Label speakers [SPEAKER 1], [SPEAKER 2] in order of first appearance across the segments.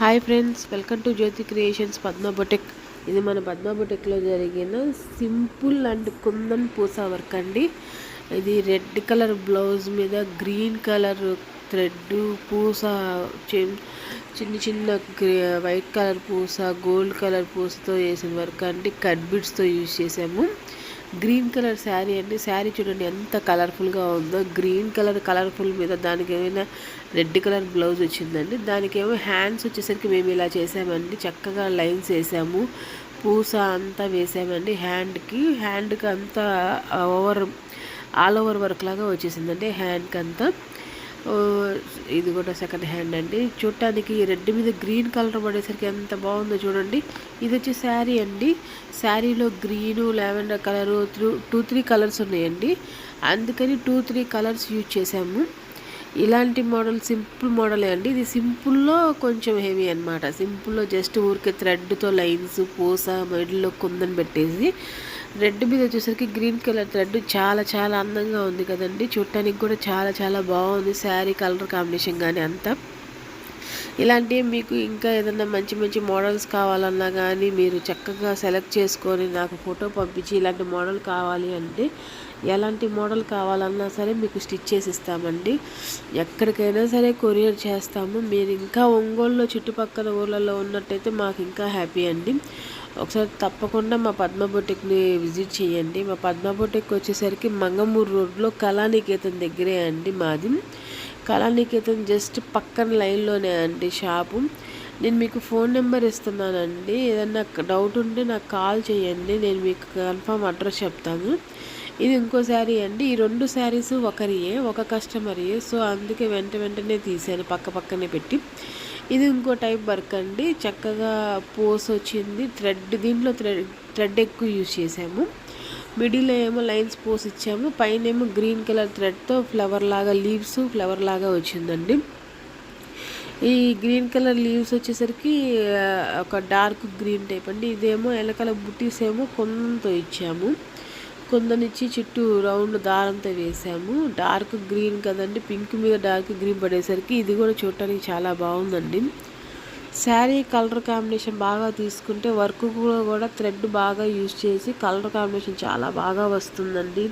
[SPEAKER 1] Hi friends welcome to Jyothi creations పద్మబొటెక్ ఇది మన పద్మబొటెక్లో జరిగిన సింపుల్ అండ్ కుందన్ పూసా వర్క్ అండి. ఇది రెడ్ కలర్ బ్లౌజ్ మీద గ్రీన్ కలర్ థ్రెడ్ పూస చిన్న చిన్న వైట్ కలర్ పూస గోల్డ్ కలర్ పూసతో వేసిన వర్క్ అండి. కట్ బిడ్స్తో యూజ్ చేసాము. గ్రీన్ కలర్ శారీ అండి. శారీ చూడండి ఎంత కలర్ఫుల్గా ఉందో. గ్రీన్ కలర్ కలర్ఫుల్ మీద దానికి ఏమైనా రెడ్ కలర్ బ్లౌజ్ వచ్చిందండి. దానికేమో హ్యాండ్స్ వచ్చేసరికి మేము ఇలా చేసామండి. చక్కగా లైన్స్ వేసాము. పూస అంతా వేసామండి హ్యాండ్కి. హ్యాండ్కి అంతా ఓవర్ ఆల్ ఓవర్ వర్క్ లాగా వచ్చేసిందండి హ్యాండ్కి అంతా ఇది కూడా సెకండ్ హ్యాండ్ అండి. చూడటానికి రెడ్ మీద గ్రీన్ కలర్ పడేసరికి ఎంత బాగుందో చూడండి. ఇది వచ్చి శారీ అండి. శారీలో green lavender colour two three colours ఉన్నాయండి. అందుకని టూ త్రీ కలర్స్ యూజ్ చేసాము ఇలాంటి మోడల్ సింపుల్ మోడలే అండి. ఇది సింపుల్లో కొంచెం హెవీ అనమాట సింపుల్లో జస్ట్ ఊరికే థ్రెడ్తో లైన్స్ పూస మిడిల్లో కుందని పెట్టేసి రెడ్ మీద వచ్చేసరికి గ్రీన్ కలర్ థ్రెడ్ చాలా చాలా అందంగా ఉంది కదండి. చూడటానికి కూడా చాలా చాలా బాగుంది. శారీ కలర్ కాంబినేషన్ కానీ అంతా. ఇలాంటివి మీకు ఇంకా ఏదైనా మంచి మంచి మోడల్స్ కావాలన్నా కానీ మీరు చక్కగా సెలెక్ట్ చేసుకొని నాకు ఫోటో పంపించి ఇలాంటి మోడల్ కావాలి అంటే ఎలాంటి మోడల్ కావాలన్నా సరే మీకు స్టిచ్ చేసి ఇస్తామండి ఎక్కడికైనా సరే కొరియర్ చేస్తాము. మీరు ఇంకా ఒంగోలులో చుట్టుపక్కల ఊర్లలో ఉన్నట్టయితే మాకు ఇంకా హ్యాపీ అండి. ఒకసారి తప్పకుండా మా పద్మ బొటిక్ని విజిట్ చేయండి. మా పద్మ బొటిక్ వచ్చేసరికి మంగమూరు రోడ్లో కళానికేతన్ దగ్గరే అండి మాది. కళానికేతన్ జస్ట్ పక్కన లైన్లోనే అండి షాపు. నేను మీకు ఫోన్ నెంబర్ ఇస్తున్నానండి. ఏదన్నా డౌట్ ఉంటే నాకు కాల్ చేయండి. నేను మీకు కన్ఫామ్ అడ్రస్ చెప్తాను. ఇది ఇంకో శారీ అండి. ఈ రెండు శారీస్ ఒకరియే ఒక కస్టమరియే. సో అందుకే వెంట వెంటనే తీసాను. పక్క పక్కనే పెట్టి. ఇది ఇంకో టైప్ వర్క్ అండి. చక్కగా పోస్ వచ్చింది. థ్రెడ్ దీంట్లో థ్రెడ్ థ్రెడ్ ఎక్కువ యూజ్ చేసాము మిడిల్లో ఏమో లైన్స్ పోస్ ఇచ్చాము. పైన ఏమో గ్రీన్ కలర్ థ్రెడ్తో ఫ్లవర్ లాగా లీవ్స్ ఫ్లవర్ లాగా వచ్చిందండి. ఈ గ్రీన్ కలర్ లీవ్స్ వచ్చేసరికి ఒక డార్క్ గ్రీన్ టైప్ అండి. ఇదేమో ఎలకల బుటీస్ ఏమో కొందంతో ఇచ్చాము. కొందనిచ్చి చుట్టూ రౌండ్ దారంతో వేసాము. డార్క్ గ్రీన్ కదండి పింక్ మీద డార్క్ గ్రీన్ పడేసరికి ఇది కూడా చూడటానికి చాలా బాగుందండి. శారీ కలర్ కాంబినేషన్ బాగా తీసుకుంటే వర్క్ కూడా కూడా థ్రెడ్ బాగా యూజ్ చేసి కలర్ కాంబినేషన్ చాలా బాగా వస్తుందండి.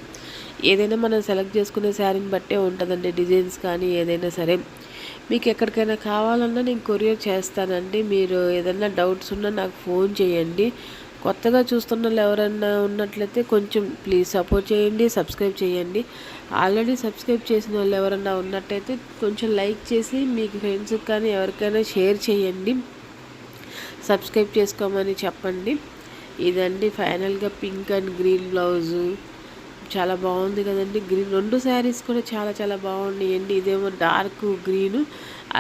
[SPEAKER 1] ఏదైనా మనం సెలెక్ట్ చేసుకునే శారీని బట్టే ఉంటుందండి డిజైన్స్ కానీ ఏదైనా సరే. మీకు ఎక్కడికైనా కావాలన్నా నేను కొరియర్ చేస్తానండి. మీరు ఏదైనా డౌట్స్ ఉన్నా నాకు ఫోన్ చేయండి. కొత్తగా చూస్తున్న వాళ్ళు ఎవరైనా ఉన్నట్లయితే కొంచెం ప్లీజ్ సపోర్ట్ చేయండి సబ్స్క్రైబ్ చేయండి. ఆల్రెడీ సబ్స్క్రైబ్ చేసిన వాళ్ళు ఎవరైనా ఉన్నట్టయితే కొంచెం లైక్ చేసి మీకు ఫ్రెండ్స్కి కానీ ఎవరికైనా షేర్ చేయండి. సబ్స్క్రైబ్ చేసుకోమని చెప్పండి. ఇదండి ఫైనల్గా పింక్ అండ్ గ్రీన్ బ్లౌజు చాలా బాగుంది కదండి. గ్రీన్ రెండు శారీస్ కూడా చాలా చాలా బాగున్నాయండి. ఇదేమో డార్క్ గ్రీను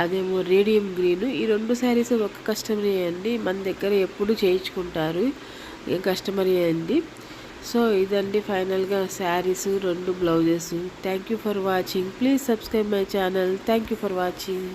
[SPEAKER 1] అదేమో రేడియం గ్రీను. ఈ రెండు శారీస్ ఒక కస్టమరే అండి. మన దగ్గర ఎప్పుడు చేయించుకుంటారు. కస్టమరే అండి. సో ఇదండి ఫైనల్గా శారీస్ రెండు blouses. Thank you for watching please subscribe my channel thank you for watching